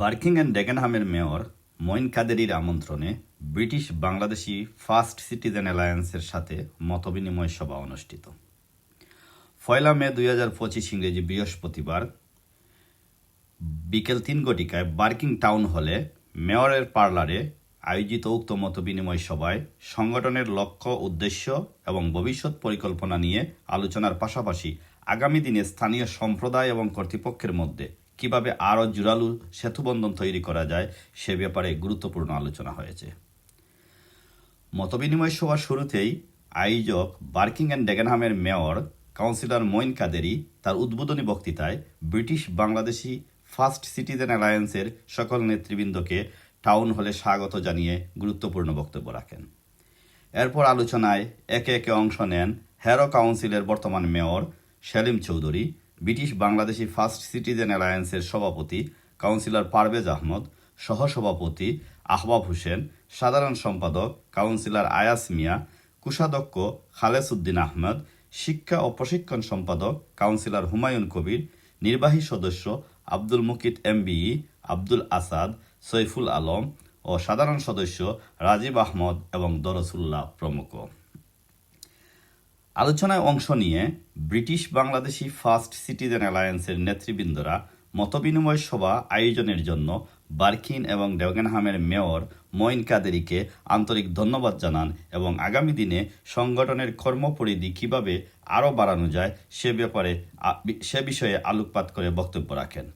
Barking and ডেগেনহামের mayor Moin কাদেরির আমন্ত্রণে ব্রিটিশ বাংলাদেশি ফার্স্ট সিটিজেন অ্যালায়েন্সের সাথে মতবিনিময় সভা অনুষ্ঠিত। পয়লা মে দুই হাজার পঁচিশ ইংরেজি বৃহস্পতিবার বিকেল তিন ঘটিকায় বার্কিং টাউন হলে মেয়রের পার্লারে আয়োজিত উক্ত মতবিনিময় সভায় সংগঠনের লক্ষ্য, উদ্দেশ্য এবং ভবিষ্যৎ পরিকল্পনা নিয়ে আলোচনার পাশাপাশি আগামী দিনে স্থানীয় সম্প্রদায় এবং কর্তৃপক্ষের মধ্যে কীভাবে আরও জোরালো সেতুবন্ধন তৈরি করা যায় সে ব্যাপারে গুরুত্বপূর্ণ আলোচনা হয়েছে। মতবিনিময় সভার শুরুতেই আয়োজক বার্কিং অ্যান্ড ডেগেনহামের মেয়র কাউন্সিলর মঈন কাদেরি তার উদ্বোধনী বক্তৃতায় ব্রিটিশ বাংলাদেশি ফার্স্ট সিটিজেন অ্যালায়েন্সের সকল নেতৃবৃন্দকে টাউন হলে স্বাগত জানিয়ে গুরুত্বপূর্ণ বক্তব্য রাখেন। এরপর আলোচনায় একে একে অংশ নেন হ্যারো কাউন্সিলের বর্তমান mayor Selim Chowdhury British Bangladeshi first citizen অ্যালায়েন্সের সভাপতি কাউন্সিলর পারভেজ আহমদ, সহসভাপতি আহবাব হোসেন, সাধারণ সম্পাদক কাউন্সিলর আয়াস মিয়া, কোষাধ্যক্ষ খালেস উদ্দিন আহমদ, শিক্ষা ও প্রশিক্ষণ সম্পাদক কাউন্সিলর হুমায়ুন কবির, নির্বাহী সদস্য আব্দুল মুকিত এমবিই, আব্দুল আসাদ, সৈফুল আলম ও সাধারণ সদস্য রাজীব আহমদ এবং দরসুল্লাহ প্রমুখ। আলোচনায় অংশ নিয়ে ব্রিটিশ বাংলাদেশি ফার্স্ট সিটিজেন অ্যালায়েন্সের নেতৃবৃন্দরা মতবিনিময় সভা আয়োজনের জন্য বার্কিন এবং ডেগেনহামের মেয়র মঈন কাদেরিকে আন্তরিক ধন্যবাদ জানান এবং আগামী দিনে সংগঠনের কর্মপরিধি কীভাবে আরও বাড়ানো যায় সে ব্যাপারে সে বিষয়ে আলোকপাত করে বক্তব্য রাখেন।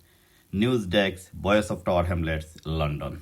News desk, voice of Tower Hamlets, London.